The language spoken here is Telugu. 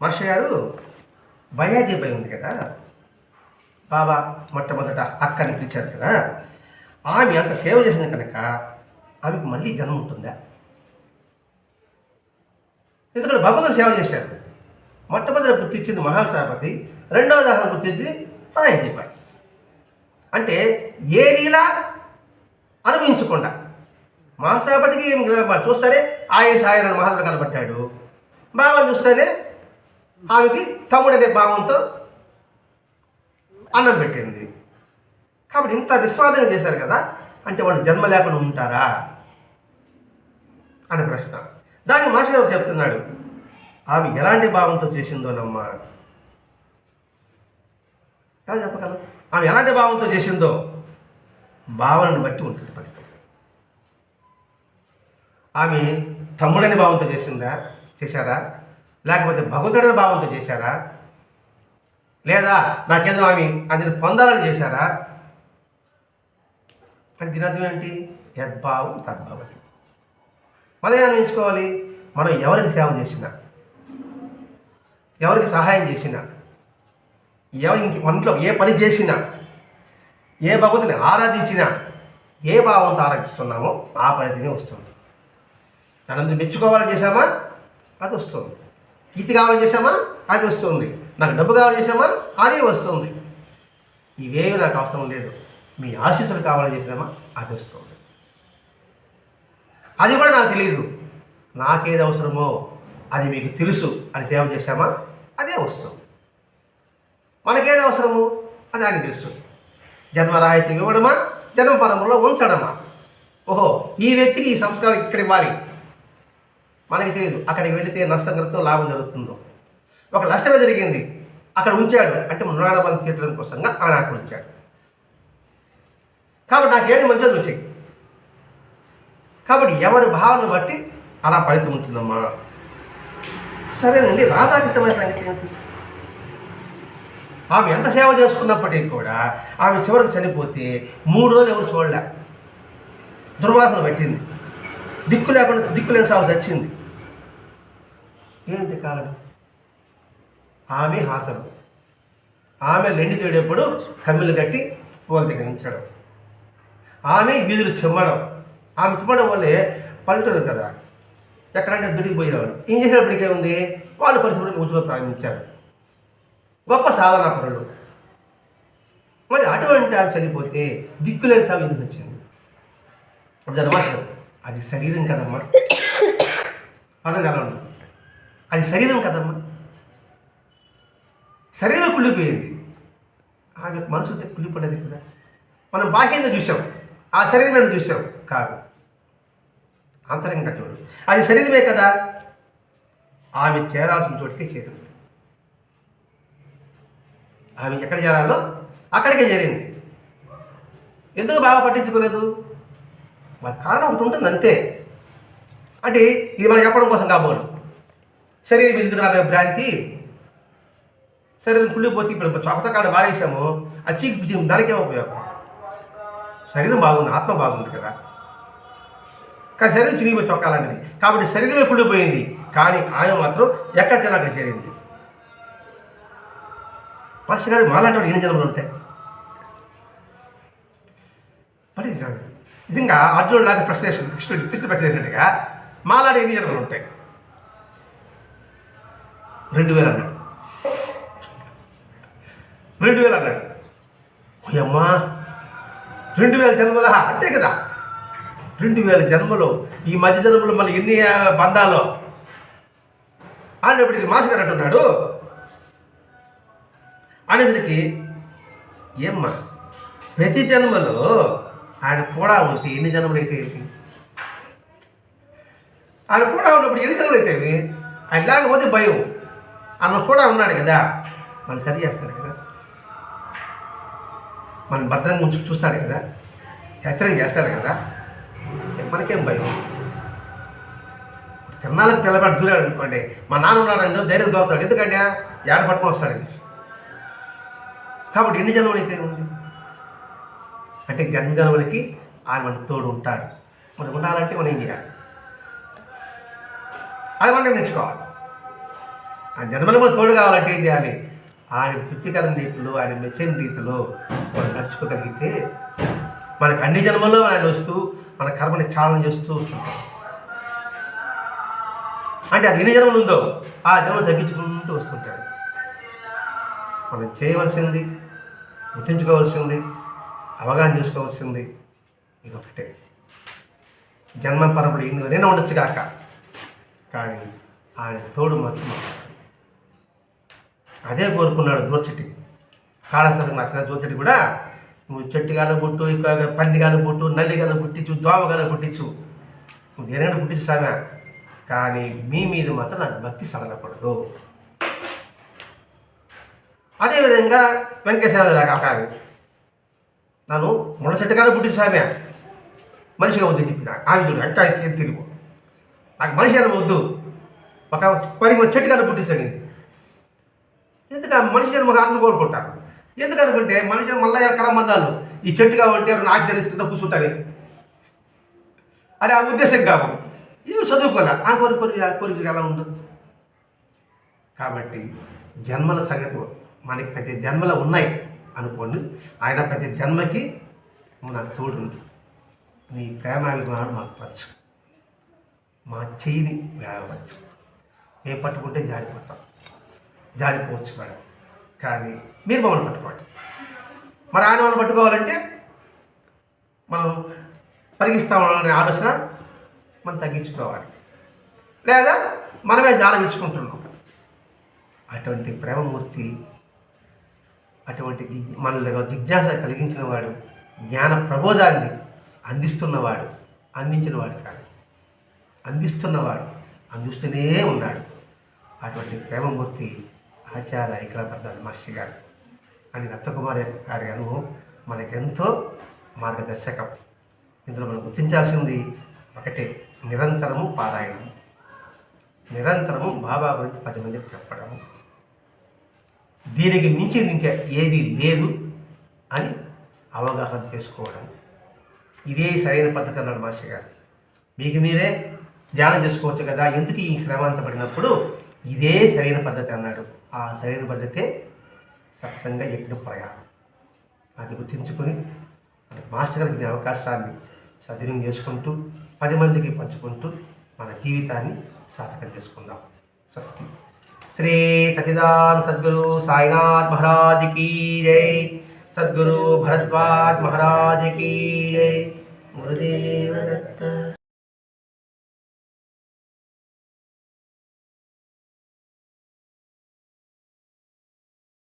మాస్టర్ గారు భయాజీపై భయ ఉంది కదా? బాబా మొట్టమొదట అక్క అని పిలిచారు కదా? ఆమె అంత సేవ చేసిన కనుక ఆమెకు మళ్ళీ జన్మ ఉంటుందా? ఎందుకంటే భగవంతుడు సేవ చేశారు మొట్టమొదటి గుర్తించింది మహాసభపతి రెండవ దాహం గుర్తించింది భయాజీబాయి అంటే ఏ లీలా అనుభవించకుండా మహాసభపతికి ఏం చూస్తారే చూస్తేనే ఆయన సాయన మహాత్ముడు కనబడ్డాడు బాబా చూస్తేనే ఆమెకి తమ్ముడనే భావంతో అన్నం పెట్టింది. కాబట్టి ఇంత నిస్వాదంగా చేశారు కదా అంటే వాడు జన్మ లేకుండా ఉంటారా? అనే ప్రశ్న. దానికి మాస్టర్ గారు చెప్తున్నాడు ఆమె ఎలాంటి భావంతో చేసిందోనమ్మా? ఎలా చెప్పగలం? ఆమె ఎలాంటి భావంతో చేసిందో? భావనను బట్టి ఉంటుంది ఫలితం. ఆమె తమ్ముడని భావంతో చేసిందా? చేశారా? లేకపోతే భగవంతుడిని భావంతో చేశారా? లేదా నాకేదో ఆమె అది పొందాలని చేశారా? అని దీని ఏంటి? యద్భావం తద్భవతి. మనం ఏం ఎంచుకోవాలి మనం ఎవరికి సేవ చేసినా ఎవరికి సహాయం చేసినా ఎవరికి మనలో ఏ పని చేసినా ఏ భగవతిని ఆరాధించినా ఏ భావంతో ఆరాధిస్తున్నామో ఆ పనితీనే వస్తుంది. తనందరూ మెచ్చుకోవాలని చేశామా? అది వస్తుంది. కీర్తి కావాలని చేశామా? అది వస్తుంది. నాకు డబ్బు కావాలని చేశామా? అది వస్తుంది. ఇవేవి నాకు అవసరం లేదు. మీ ఆశీస్సులు కావాలని చేసినామా అది వస్తుంది. అది కూడా నాకు తెలియదు నాకేది అవసరమో అది మీకు తెలుసు అని సేవ చేశామా? అదే వస్తుంది. మనకేది అవసరము అది ఆయన తెలుసు. జన్మరాహిత్యం ఇవ్వడమా? జన్మ పరంలో ఉంచడమా? ఓహో ఈ వ్యక్తికి ఈ సంస్కారం ఇక్కడ ఇవ్వాలి. మనకి తెలియదు అక్కడికి వెళితే నష్టం జరుగుతుందో లాభం జరుగుతుందో. ఒక నష్టమే జరిగింది. అక్కడ ఉంచాడు. అంటే మృణాడబంధం తీర్చడం కోసంగా ఆయన అక్కడ ఉంచాడు. కాబట్టి నాకు ఏది మంచిదో వచ్చాయి కాబట్టి ఎవరి భావన బట్టి అలా ఫలితం ఉంటుందమ్మా. సరేనండి. రాధాకృతమైన సంగతి ఏంటి? ఆమె ఎంత సేవ చేసుకున్నప్పటికీ కూడా ఆమె చివరికి చనిపోతే మూడు రోజులు ఎవరు చూడలే. దుర్వాసన పెట్టింది. దిక్కు లేకుండా దిక్కు లేని సాగు చచ్చింది. ఏంటి కారణం? ఆమె హాతలు ఆమె లెండి తేడేప్పుడు కమ్మిలు కట్టి పూల దగ్గర ఉంచడం. ఆమె వీధులు చిమ్మడం. ఆమె చిమ్మడం వల్లే పల్లెటూరు కదా. ఎక్కడంటే దుడికి పోయేవాళ్ళు ఏం చేసేటప్పటికే ఉంది వాళ్ళు పరిశుభ్రంగా ఉద్యోగం ప్రారంభించారు గొప్ప సాధనా పరులు మరి అటువంటి ఆమె చనిపోతే దిక్కులేని సాగు ఎందుకు వచ్చింది? ధర్మాసనం. అది శరీరం కదమ్మా. పదం ఎలా ఉంది అది శరీరం కదమ్మా. శరీరం కుళ్ళిపోయింది ఆమె మనసు ఉంటే కదా. మనం బాహ్యంగా చూసాం ఆ శరీరమైన చూసాం కాదు. అంతరంగా చూడు. అది శరీరమే కదా. ఆమె చేరాల్సిన చోటికి చేరింది. ఆమె ఎక్కడ చేరాలో అక్కడికే చేరింది. ఎందుకు బాగా పట్టించుకోలేదు మరి కారణం ఒకటి ఉంటుంది అంతే. అంటే ఇది మనం చెప్పడం కోసం కాబోలు. శరీరం ఎందుకు నాకు భ్రాంతి. శరీరం కుళ్ళిపోతే ఇప్పుడు చొక్కతకాడ కాడ ఆ చీకి దానికే ఉపయోగం శరీరం బాగుంది ఆత్మ బాగుంది కదా. కానీ శరీరం చిరిగిపోయి చొక్కాలన్నది. కాబట్టి శరీరమే కుళ్ళిపోయింది. కానీ ఆమె మాత్రం ఎక్కడ తిన అక్కడ చేరింది. పాస్టర్ గారు మాలాంటి ఎన్ని జన్మలు ఉంటాయి? మరి నిజంగా- నిజంగా అర్జునుడు లాగా ప్రశ్న వేసింది కృష్ణుడు కృష్ణుడు ప్రశ్న వేసినట్టుగా మాలాంటి ఎన్ని జన్మలు ఉంటాయి? రెండు వేలు అన్నాడు. రెండు వేలు అన్నాడు. అమ్మా రెండు వేల జన్మల అంతే కదా. రెండు వేల జన్మలు ఈ మధ్య జన్మలు మళ్ళీ ఎన్ని బంధాలో? బంధాలు అనేప్పటికి మాస్ గారు అంటున్నాడు. అనేసరికి ఏమ్మా ప్రతి జన్మలో ఆయన కూడా ఉంటే ఎన్ని జన్మలు అయితే ఏంటి ఆయన కూడా ఉన్నప్పుడు ఎన్ని జన్మలు అయితే ఆయన లేకపోతే భయం. అన్న కూడా ఉన్నాడు కదా. మనం సరి చేస్తాడు కదా. మన భద్రంగా ఉంచు చూస్తాడు కదా. హెచ్చరిక చేస్తాడు కదా. మనకేం భయం? తిరణాలకు పిల్లబడి దూరాడు అనుకోండి. మా నాన్న ఉన్నాడంటే ధైర్యం దొరుకుతాడు. ఎందుకంటే ఏడ పట్టుకొని వస్తాడు అనేసి. కాబట్టి ఎన్ని జన్మలు అయితే ఉంది అంటే జన్మ జన్మలకి ఆయన మన తోడు ఉంటాడు. మనకు ఉండాలంటే మనం ఏం చేయాలి? అది మనం నేర్చుకోవాలి. ఆ జన్మలో మనకు తోడు కావాలంటే ఏం చేయాలి? ఆయన తృప్తికరమైన రీతిలో ఆయన మెచ్చని రీతిలో మనం నడుచుకోగలిగితే మనకు అన్ని జన్మల్లో ఆయన వస్తూ మన కర్మని ఛాలన చేస్తూ అంటే అది ఎన్ని జన్మలు ఉందో ఆ జన్మ తగ్గించుకుంటూ వస్తుంటాడు. మనం చేయవలసింది గుర్తించుకోవాల్సింది అవగాహన చేసుకోవాల్సింది ఇది ఒకటే జన్మ పరపడి నేను ఉండొచ్చు కాక కానీ ఆయన తోడు మాత్రం అదే కోరుకున్నాడు దూర్చటి కాళేశ్వరం నచ్చిన దూర్చటి కూడా నువ్వు చెట్టు చెట్టుగాను పుట్టు ఇంకా పంది పందిగాను పుట్టు నల్లిగాను పుట్టించు దోమగాను పుట్టించు. నువ్వు దేనైనా పుట్టించు సామె? కానీ మీ మీద మాత్రం నాకు భక్తి సడలకూడదు. అదేవిధంగా వెంకటేశ్వర కాకాని నన్ను ముళ్ళ చెట్టుగానే పుట్టి సామె? మనిషిగా వద్దు చెప్పిన ఆమె చూడు ఇంకా తిరుగు. నాకు మనిషి అని వద్దు. ఒక పని చెట్టుగానే పుట్టించండి ఎందుకంటే మనిషి జన్మ అందరూ కోరుకుంటారు? ఎందుకనుకుంటే మనిషి జన్మ మళ్ళీ కరమందాలు ఈ చెట్టు కాబట్టి ఎవరు ఆక్సిజన్ ఇస్తుంటే కూర్చుంటారు? అరే ఆ ఉద్దేశం కావు ఏమి చదువుకోలే ఆ కోరిక కోరిక కోరిక ఎలా ఉందో? కాబట్టి జన్మల సంగతి మనకి ప్రతి జన్మలో ఉన్నాయి అనుకోండి. ఆయన ప్రతి జన్మకి నాకు తోడుంది నీ ప్రేమాభిమానం మాకు పచ్చు మా చెయ్యిని వేయవచ్చు మేము పట్టుకుంటే జారిపోతాం. జారిపోవచ్చు కూడా కానీ మీరు మమ్మల్ని పట్టుకోండి. మరి ఆయన మనం పట్టుకోవాలంటే మనం పరిగిస్తామనే ఆలోచన మనం తగ్గించుకోవాలి. లేదా మనమే జాలమించుకుంటున్నాం అటువంటి ప్రేమమూర్తి అటువంటి గి- మనలో జిజ్ఞాస కలిగించిన వాడు జ్ఞాన ప్రబోధాన్ని అందిస్తున్నవాడు అందించినవాడు కాదు. అందిస్తున్నవాడు అందిస్తూనే ఉన్నాడు. అటువంటి ప్రేమమూర్తి ఆచార్య ఐక్యప్రధాన మాస్టర్ గారు. అని దత్తకుమార్ గారి అనుభవం మనకెంతో మార్గదర్శకం. ఇందులో మనం గుర్తించాల్సింది ఒకటి నిరంతరము పారాయణం. నిరంతరము బాబా గురించి పది మందికి చెప్పడము. దీనికి మించి ఇంకా ఏది లేదు అని అవగాహన చేసుకోవడం. ఇదే సరైన పద్ధతి అన్నాడు మాస్టర్ గారు. మీకు మీరే ధ్యానం చేసుకోవచ్చు కదా ఎందుకు ఈ శ్రమ అంత పడినప్పుడు? ఇదే సరైన పద్ధతి అన్నాడు. ఆ సరైన పద్ధతే సత్సంగ యజ్ఞ ప్రయాణం అది గుర్తించుకొని మాస్టర్ గారికి ఇచ్చిన అవకాశాన్ని సద్వినియోగం చేసుకుంటూ పది మందికి పంచుకుంటూ మన జీవితాన్ని సాధకం చేసుకుందాం. స్వస్తి. శ్రీ సచిదాన సద్గురు సాయినాథ్ మహారాజ్ కీ జై. సద్గురు భరద్వాజ్ మహారాజ్ కీ జై. గురుదేవ